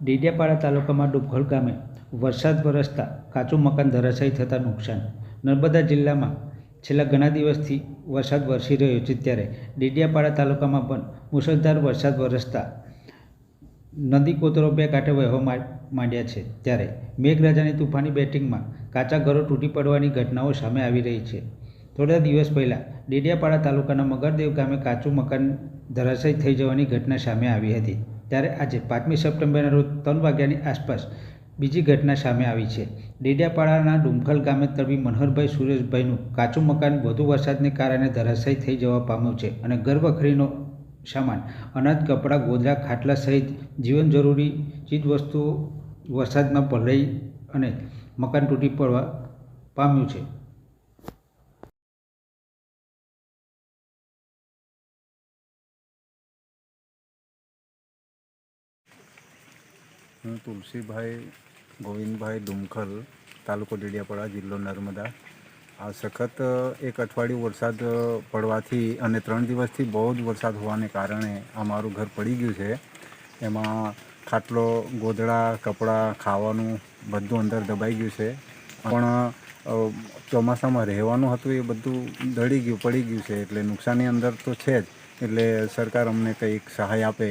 ડેડિયાપાડા તાલુકામાં ડુભોલ ગામે વરસાદ વરસતા કાચું મકાન ધરાશાયી થતાં નુકસાન. નર્મદા જિલ્લામાં છેલ્લા ઘણા દિવસથી વરસાદ વરસી રહ્યો છે ત્યારે ડેડિયાપાડા તાલુકામાં પણ મુશળધાર વરસાદ વરસતા નદી કોતરો બે કાંઠે વહેવા માંડ્યા છે. ત્યારે મેઘરાજાની તુફાની બેટિંગમાં કાચા ઘરો તૂટી પડવાની ઘટનાઓ સામે આવી રહી છે. થોડા દિવસ પહેલાં ડેડિયાપાડા તાલુકાના મગરદેવ ગામે કાચું મકાન ધરાશાયી થઈ જવાની ઘટના સામે આવી હતી. ત્યારે આજે પાંચમી સપ્ટેમ્બરના રોજ ત્રણ વાગ્યાની આસપાસ બીજી ઘટના સામે આવી છે. ડેડિયાપાડાના ડુમખલ ગામે તરવી મનહરભાઈ સુરેશભાઈનું કાચું મકાન વધુ વરસાદને કારણે ધરાશાયી થઈ જવા પામ્યું છે અને ઘરવખરીનો સામાન, અનાજ, કપડાં ગોદરા ખાટલા સહિત જીવન જરૂરી ચીજવસ્તુઓ વરસાદમાં પલળી અને મકાન તૂટી પડવા પામ્યું છે. હું તુલસીભાઈ ગોવિંદભાઈ ડુમખલ, તાલુકો ડેડિયાપાડા, જિલ્લો નર્મદા. આ સખત એક અઠવાડિયું વરસાદ પડવાથી અને ત્રણ દિવસથી બહુ જ વરસાદ હોવાને કારણે અમારું ઘર પડી ગયું છે. એમાં ખાટલો ગોદડા કપડાં, ખાવાનું બધું અંદર દબાઈ ગયું છે. પણ ચોમાસામાં રહેવાનું હતું એ બધું દળી ગયું, પડી ગયું છે. એટલે નુકસાની અંદર તો છે જ. એટલે સરકાર અમને કંઈક સહાય આપે.